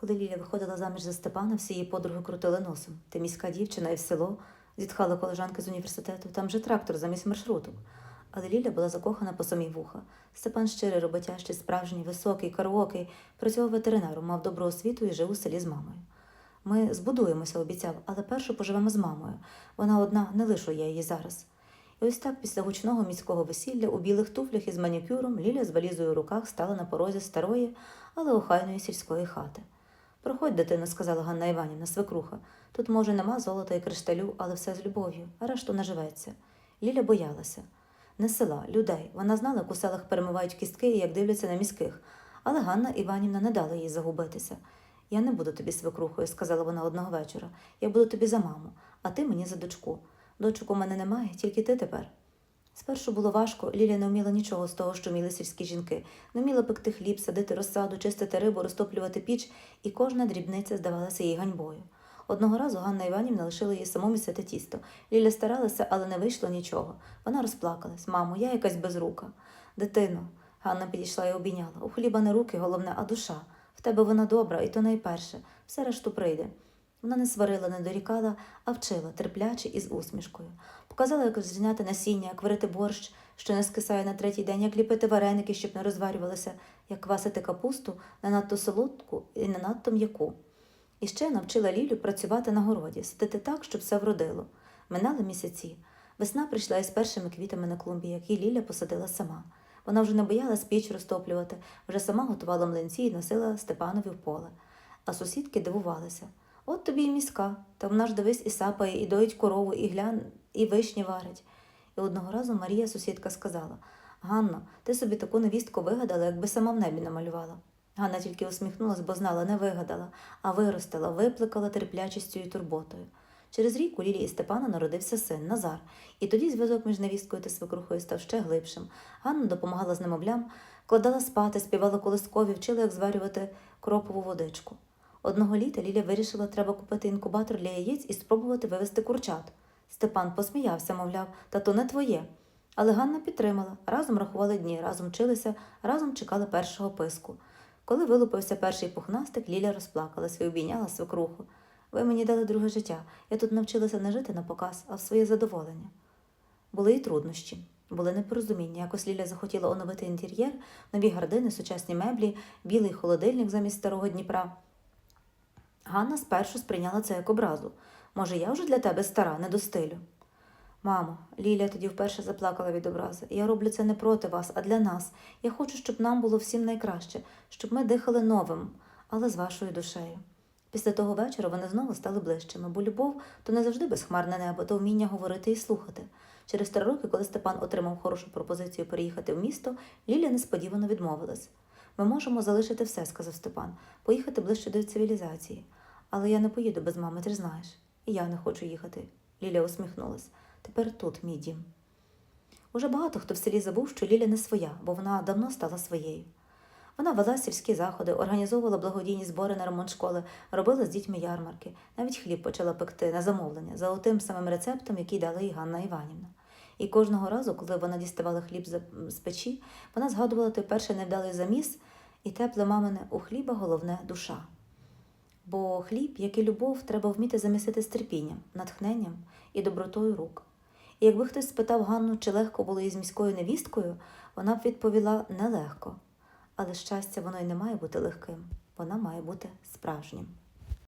Коли Ліля виходила заміж за Степана, всі її подруги крутили носом. Ти міська дівчина і в село, зітхали колежанки з університету, там же трактор замість маршруток. Але Ліля була закохана по самій вуха. Степан щирий, роботящий, справжній, високий, караокий, працював ветеринаром, мав добру освіту і жив у селі з мамою. Ми збудуємося, обіцяв, але першу поживемо з мамою. Вона одна, не лишу я її зараз. І ось так, після гучного міського весілля, у білих туфлях із манікюром, Ліля з валізою в руках стала на порозі старої, але охайної сільської хати. Проходь, дитино, сказала Ганна Іванівна, свекруха. Тут, може, нема золота і кришталю, але все з любов'ю, а решту наживеться. Ліля боялася. Не села, людей. Вона знала, як у селах перемивають кістки і як дивляться на міських. Але Ганна Іванівна не дала їй загубитися. Я не буду тобі свекрухою, сказала вона одного вечора. Я буду тобі за маму, а ти мені за дочку. Дочок у мене немає, тільки ти тепер. Спершу було важко, Лілія не вміла нічого з того, що вміли сільські жінки. Не вміла пекти хліб, садити розсаду, чистити рибу, розтоплювати піч, і кожна дрібниця здавалася їй ганьбою. Одного разу Ганна Іванівна лишила їй саму місити тісто. Ліля старалася, але не вийшло нічого. Вона розплакалась. Мамо, я якась безрука. Дитино, Ганна підійшла і обійняла. У хліба не руки, головне, а душа. В тебе вона добра, і то найперше. Все решту прийде. Вона не сварила, не дорікала, а вчила, терпляче і з усмішкою. Показала, як зрізняти насіння, як варити борщ, що не скисає на третій день, як ліпити вареники, щоб не розварювалися, як квасити капусту не надто солодку і не надто м'яку. І ще навчила Лілю працювати на городі, сидити так, щоб все вродило. Минали місяці. Весна прийшла із першими квітами на клумбі, які Ліля посадила сама. Вона вже не боялась піч розтоплювати, вже сама готувала млинці і носила Степанові в поле. А сусідки дивувалися. От тобі і міська, та вона ж дивись і сапає, і доїть корову, і глянь, і вишні варить. І одного разу Марія сусідка сказала Ганно, ти собі таку невістку вигадала, якби сама в небі намалювала. Ганна тільки усміхнулась, бо знала, не вигадала, а виростила, випликала терплячістю і турботою. Через рік у Лілії і Степана народився син Назар, і тоді зв'язок між невісткою та свекрухою став ще глибшим. Ганна допомагала з немовлям, кладала спати, співала колискові, вчила, як зварювати кропову водичку. Одного літа Ліля вирішила, треба купити інкубатор для яєць і спробувати вивести курчат. Степан посміявся, мовляв, та то не твоє. Але Ганна підтримала. Разом рахували дні, разом вчилися, разом чекали першого писку. Коли вилупився перший пухнастик, Ліля розплакалась і обійняла свекруху. Ви мені дали друге життя. Я тут навчилася не жити на показ, а в своє задоволення. Були і труднощі, були непорозуміння. Якось Ліля захотіла оновити інтер'єр, нові гардини, сучасні меблі, білий холодильник замість старого Дніпра. Ганна спершу сприйняла це як образу. Може, я вже для тебе стара, не до стилю. Мамо, Ліля тоді вперше заплакала від образи. Я роблю це не проти вас, а для нас. Я хочу, щоб нам було всім найкраще, щоб ми дихали новим, але з вашою душею. Після того вечора вони знову стали ближчими, бо любов то не завжди безхмарне небо, то вміння говорити і слухати. Через три роки, коли Степан отримав хорошу пропозицію переїхати в місто, Ліля несподівано відмовилась. Ми можемо залишити все, сказав Степан, поїхати ближче до цивілізації. Але я не поїду без мами, ти ж знаєш. І я не хочу їхати. Ліля усміхнулась. Тепер тут мій дім. Уже багато хто в селі забув, що Ліля не своя, бо вона давно стала своєю. Вона вела сільські заходи, організовувала благодійні збори на ремонт школи, робила з дітьми ярмарки, навіть хліб почала пекти на замовлення за отим самим рецептом, який дала їй Ганна Іванівна. І кожного разу, коли вона діставала хліб з печі, вона згадувала той перший невдалий заміс і тепле мамине у хліба головне душа. Бо хліб, як і любов, треба вміти замісити з терпінням, натхненням і добротою рук. І якби хтось спитав Ганну, чи легко було із міською невісткою, вона б відповіла нелегко. Але щастя, воно й не має бути легким, вона має бути справжнім.